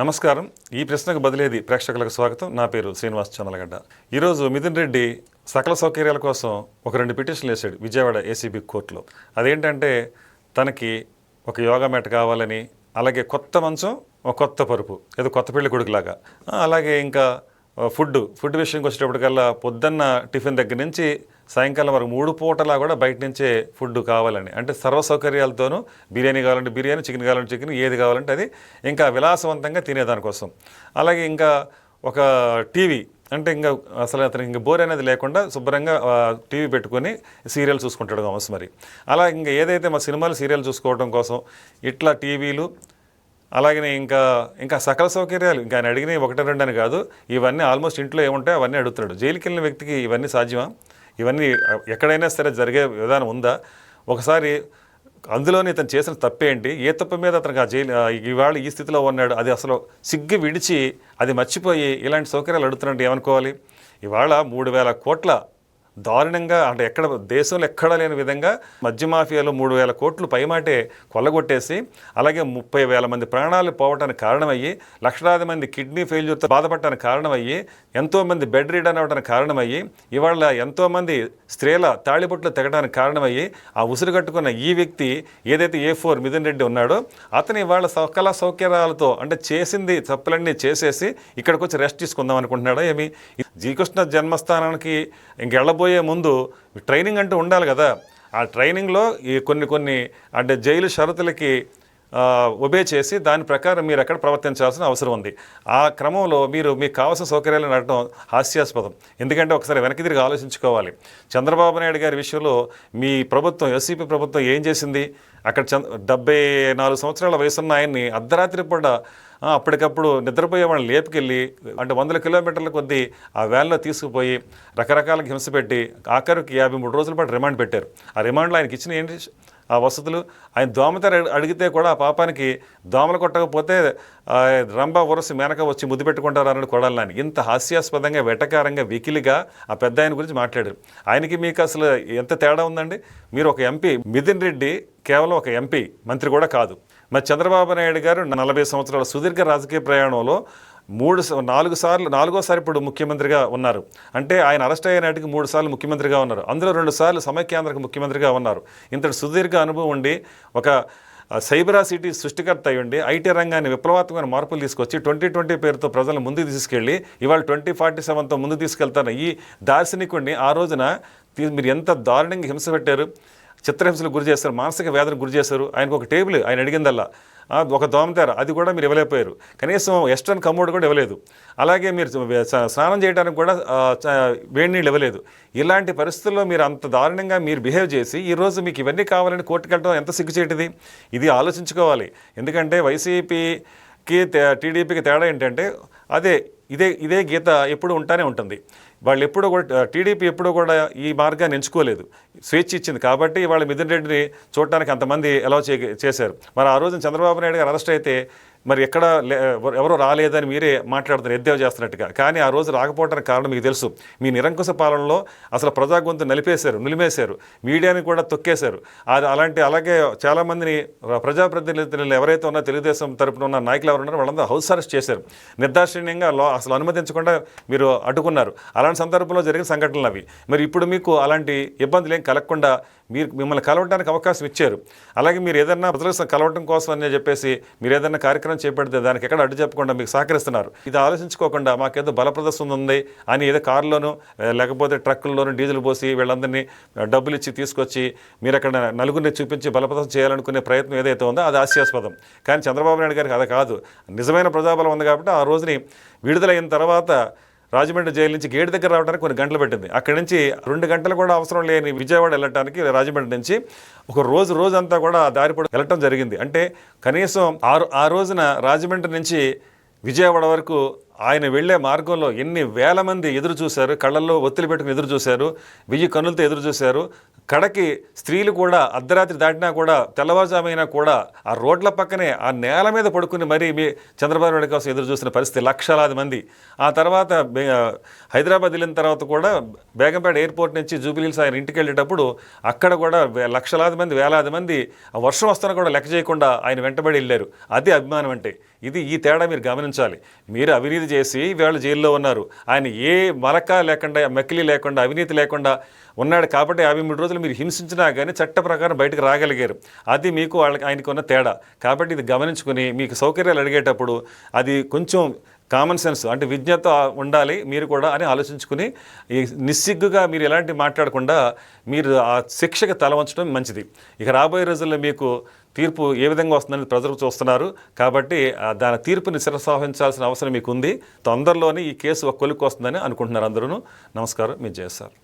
నమస్కారం. ఈ ప్రశ్నకు బదిలేది ప్రేక్షకులకు స్వాగతం. నా పేరు శ్రీనివాస్ చొన్నలగడ్డ ఈరోజు మిథున్ రెడ్డి సకల సౌకర్యాల కోసం ఒక రెండు పిటిషన్లు వేశాడు విజయవాడ ఏసీబీ కోర్టులో. అదేంటంటే తనకి ఒక యోగా మ్యాట్ కావాలని అలాగే కొత్త మంచం ఒక కొత్త పరుపు ఏదో కొత్త పెళ్ళి కొడుకులాగా. అలాగే ఇంకా ఫుడ్ ఫుడ్ విషయంకి వచ్చేటప్పటికల్లా పొద్దున్న టిఫిన్ దగ్గర నుంచి సాయంకాలం వరకు మూడు పూటలా కూడా బయట నుంచే ఫుడ్ కావాలని. అంటే సర్వ సౌకర్యాలతోనూ బిర్యానీ కావాలంటే బిర్యానీ చికెన్ కావాలంటే చికెన్ ఏది కావాలంటే అది ఇంకా విలాసవంతంగా తినేదానికోసం. అలాగే ఇంకా ఒక టీవీ అంటే ఇంకా అసలు అతనికి ఇంకా బోర్ అనేది లేకుండా శుభ్రంగా టీవీ పెట్టుకొని సీరియల్ చూసుకుంటాడు కావచ్చు మరి. అలా ఇంకా ఏదైతే మా సినిమాలు సీరియల్ చూసుకోవడం కోసం ఇట్లా టీవీలు అలాగనే ఇంకా ఇంకా సకల సౌకర్యాలు ఇంకా ఆయన అడిగినవి ఒకటి రెండు అని కాదు ఇవన్నీ ఆల్మోస్ట్ ఇంట్లో ఏముంటాయో అవన్నీ అడుగుతున్నాడు. జైలుకి వెళ్ళిన వ్యక్తికి ఇవన్నీ సాధ్యమా? ఇవన్నీ ఎక్కడైనా సరే జరిగే విధానం ఉందా? ఒకసారి అందులోని ఇతను చేసిన తప్పేంటి? ఏ తప్పు మీద అతనికి ఆ జైలు ఇవాళ ఈ స్థితిలో ఉన్నాడు? అది అసలు సిగ్గు విడిచి అది మర్చిపోయి ఇలాంటి సౌకర్యాలు అడుగుతున్నట్టు ఏమనుకోవాలి? ఇవాళ మూడు వేల కోట్ల దారుణంగా అంటే ఎక్కడ దేశంలో ఎక్కడా లేని విధంగా మద్య మాఫియాలో మూడు వేల కోట్లు పైమాటే కొల్లగొట్టేసి అలాగే ముప్పై వేల మంది ప్రాణాలు పోవటానికి కారణమయ్యి లక్షలాది మంది కిడ్నీ ఫెయిల్యూర్తో బాధపడటానికి కారణమయ్యి ఎంతోమంది బెడ్ రీడ్ అవ్వడానికి కారణమయ్యి ఇవాళ ఎంతోమంది స్త్రీల తాళిబొట్లు తెగడానికి కారణమయ్యి ఆ ఉసురు కట్టుకున్న ఈ వ్యక్తి ఏదైతే ఏ ఫోర్ మిథున్ రెడ్డి ఉన్నాడో అతని ఇవాళ సకల సౌకర్యాలతో అంటే చేసింది తప్పులన్నీ చేసేసి ఇక్కడికి వచ్చి రెస్ట్ తీసుకుందాం అనుకుంటున్నాడా ఏమి? శ్రీకృష్ణ జన్మస్థానానికి ఇంకెళ్ళబో పోయే ముందు ట్రైనింగ్ అంటూ ఉండాలి కదా. ఆ ట్రైనింగ్లో ఈ కొన్ని కొన్ని అంటే జైలు షరతులకి ఒబే చేసి దాని ప్రకారం మీరు అక్కడ ప్రవర్తించాల్సిన అవసరం ఉంది. ఆ క్రమంలో మీరు మీకు కావాల్సిన సౌకర్యాలు నడటం హాస్యాస్పదం. ఎందుకంటే ఒకసారి వెనక్కి తిరిగి ఆలోచించుకోవాలి. చంద్రబాబు నాయుడు గారి విషయంలో మీ ప్రభుత్వం ఎస్సీపీ ప్రభుత్వం ఏం చేసింది? అక్కడ చంద్ర డెబ్బై నాలుగు సంవత్సరాల వయసున్న ఆయన్ని అర్ధరాత్రి పూట అప్పటికప్పుడు నిద్రపోయే వాళ్ళని లేపుకెళ్ళి అంటే వందల కిలోమీటర్ల కొద్దీ ఆ వ్యాన్లో తీసుకుపోయి రకరకాల హింస పెట్టి ఆఖరికి యాభై మూడు రోజుల పాటు రిమాండ్ పెట్టారు. ఆ రిమాండ్లో ఆయనకి ఇచ్చిన ఏంటి? ఆ వసతులు. ఆయన దోమతెర అడిగితే కూడా ఆ పాపానికి దోమలు కొట్టకపోతే రంభ ఉరసి మేనక వచ్చి ముద్దు పెట్టుకుంటారు అన్నాడు కొడాలని ఇంత హాస్యాస్పదంగా వెటకారంగా వికిలిగా ఆ పెద్ద ఆయన గురించి మాట్లాడారు. ఆయనకి మీకు అసలు ఎంత తేడా ఉందండి? మీరు ఒక ఎంపీ మిథున్ రెడ్డి కేవలం ఒక ఎంపీ మంత్రి కూడా కాదు. మరి చంద్రబాబు నాయుడు గారు నలభై సంవత్సరాల సుదీర్ఘ రాజకీయ ప్రయాణంలో మూడు నాలుగు సార్లు నాలుగోసారి ఇప్పుడు ముఖ్యమంత్రిగా ఉన్నారు. అంటే ఆయన అరెస్ట్ అయిన మూడు సార్లు ముఖ్యమంత్రిగా ఉన్నారు. అందులో రెండు సార్లు సమైక్యాంధ్రకు ముఖ్యమంత్రిగా ఉన్నారు. ఇంతటి సుదీర్ఘ అనుభవం ఉండి ఒక సైబరా సిటీ సృష్టికర్త అయ్యండి ఐటీ రంగాన్ని విప్లవాత్మకమైన మార్పులు తీసుకొచ్చి ట్వంటీ ట్వంటీ పేరుతో ప్రజలను ముందుకు తీసుకెళ్ళి ఇవాళ ట్వంటీ ఫార్టీ సెవెన్తో ముందుకు తీసుకెళ్తాను ఈ దార్శనికుడిని ఆ రోజున మీరు ఎంత దారుణంగా హింస పెట్టారు చిత్రహింసలు గురి చేస్తారు మానసిక వేదనకు గురి చేశారు ఆయనకు ఒక టేబుల్ ఆయన అడిగిందల్లా ఒక దోమతెర. అది కూడా మీరు ఇవ్వలేకపోయారు. కనీసం వెస్ట్రన్ కమోడ్ కూడా ఇవ్వలేదు. అలాగే మీరు స్నానం చేయడానికి కూడా వేడి నీళ్ళు ఇవ్వలేదు. ఇలాంటి పరిస్థితుల్లో మీరు అంత దారుణంగా మీరు బిహేవ్ చేసి ఈరోజు మీకు ఇవన్నీ కావాలని కోర్టుకు వెళ్ళడం ఎంత సిగ్గుచేటిది ఇది ఆలోచించుకోవాలి. ఎందుకంటే వైసీపీకి తే- టీడీపీకి తేడా ఏంటంటే అదే ఇదే ఇదే గీత ఎప్పుడు ఉంటానే ఉంటుంది. వాళ్ళు ఎప్పుడూ కూడా టీడీపీ ఎప్పుడూ కూడా ఈ మార్గాన్ని ఎంచుకోలేదు. స్వేచ్ఛ ఇచ్చింది కాబట్టి వాళ్ళ మిథున్ రెడ్డిని చూడటానికి అంతమంది అలౌ చే చేశారు. మరి ఆ రోజున చంద్రబాబు నాయుడు గారు అరెస్ట్ అయితే మరి ఎక్కడ లే- రాలేదని మీరే మాట్లాడుతున్నారు ఎద్దేవ చేస్తున్నట్టుగా. కానీ ఆ రోజు రాకపోవడానికి కారణం మీకు తెలుసు. మీ నిరంకుశ పాలనలో అసలు ప్రజా గొంతు నలిపేశారు నిలిమేశారు. మీడియాని కూడా తొక్కేశారు. అది అలాంటి అలాగే చాలామందిని ప్రజాప్రతినిధులు ఎవరైతే ఉన్నా తెలుగుదేశం తరపున ఉన్న నాయకులు ఎవరు ఉన్నారో వాళ్ళందరూ హౌస్ అరెస్ట్ చేశారు. నిర్దాక్షిణ్యంగా అసలు అనుమతించకుండా మీరు అడ్డుకున్నారు. అలాంటి సందర్భంలో జరిగిన సంఘటనలు అవి. మరి ఇప్పుడు మీకు అలాంటి ఇబ్బందులు ఏం కలగకుండా మీరు మిమ్మల్ని కలవడానికి అవకాశం ఇచ్చారు. అలాగే మీరు ఏదైనా ప్రజలకు కలవటం కోసం అని చెప్పేసి మీరు ఏదైనా కార్యక్రమం చేపడితే దానికి ఎక్కడ అడ్డు చెప్పకుండా మీకు సహకరిస్తున్నారు. ఇది ఆలోచించుకోకుండా మాకేదో బల ప్రదర్శన ఉంది అని ఏదో కారులోనూ లేకపోతే ట్రక్కుల్లోనూ డీజిల్ పోసి వీళ్ళందరినీ డబ్బులు ఇచ్చి తీసుకొచ్చి మీరు అక్కడ నలుగురిని చూపించి బలప్రదం చేయాలనుకునే ప్రయత్నం ఏదైతే ఉందో అది హాస్యాస్పదం. కానీ చంద్రబాబు నాయుడు గారికి అది కాదు. నిజమైన ప్రజాబలం ఉంది కాబట్టి ఆ రోజుని విడుదలైన తర్వాత రాజమండ్రి జైలు నుంచి గేట్ దగ్గర రావడానికి కొన్ని గంటలు పెట్టింది. అక్కడి నుంచి రెండు గంటలు కూడా అవసరం లేని విజయవాడ వెళ్ళటానికి రాజమండ్రి నుంచి ఒక రోజు రోజంతా కూడా దారి పొడి వెళ్ళటం జరిగింది. అంటే కనీసం ఆ ఆ రోజున రాజమండ్రి నుంచి విజయవాడ వరకు ఆయన వెళ్ళే మార్గంలో ఎన్ని వేల మంది ఎదురు చూశారు కళ్ళల్లో ఒత్తిడి పెట్టుకుని ఎదురు చూశారు వెయ్యి కన్నులతో ఎదురు చూశారు కడకి స్త్రీలు కూడా అర్ధరాత్రి దాటినా కూడా తెల్లవారుజామైనా కూడా ఆ రోడ్ల పక్కనే ఆ నేల మీద పడుకుని మరీ మీ చంద్రబాబు నాయుడు కోసం ఎదురు చూసిన పరిస్థితి లక్షలాది మంది. ఆ తర్వాత హైదరాబాద్ వెళ్ళిన తర్వాత కూడా బేగంపేట ఎయిర్పోర్ట్ నుంచి జూబిలీస్ ఆయన ఇంటికి వెళ్ళేటప్పుడు అక్కడ కూడా లక్షలాది మంది వేలాది మంది ఆ వర్షం వస్తున్నా కూడా లెక్క చేయకుండా ఆయన వెంటబడి వెళ్ళారు. అది అభిమానం అంటే. ఇది ఈ తేడా మీరు గమనించాలి. మీరు అవినీతి చేసి వీళ్ళు జైల్లో ఉన్నారు. ఆయన ఏ మలక లేకుండా మెక్కిలి లేకుండా అవినీతి లేకుండా ఉన్నాడు కాబట్టి యాభై మూడు రోజులు మీరు హింసించినా కానీ చట్ట ప్రకారం బయటకు రాగలిగారు. అది మీకు వాళ్ళకి ఆయనకు ఉన్న తేడా. కాబట్టి ఇది గమనించుకుని మీకు సౌకర్యాలు అడిగేటప్పుడు అది కొంచెం కామన్ సెన్స్ అంటే విజ్ఞత ఉండాలి మీరు కూడా అని ఆలోచించుకుని ఈ నిస్సిగ్గుగా మీరు ఎలాంటి మాట్లాడకుండా మీరు ఆ శిక్షకు తల వంచడం మంచిది. ఇక రాబోయే రోజుల్లో మీకు తీర్పు ఏ విధంగా వస్తుందని ప్రజలు చూస్తున్నారు. కాబట్టి దాని తీర్పుని శిరసాహించాల్సిన అవసరం మీకు ఉంది తొందరలోనే ఈ కేసు ఒక కొలుక్కు వస్తుందని అనుకుంటున్నారు అందరూ నమస్కారం. మీరు చేస్తారు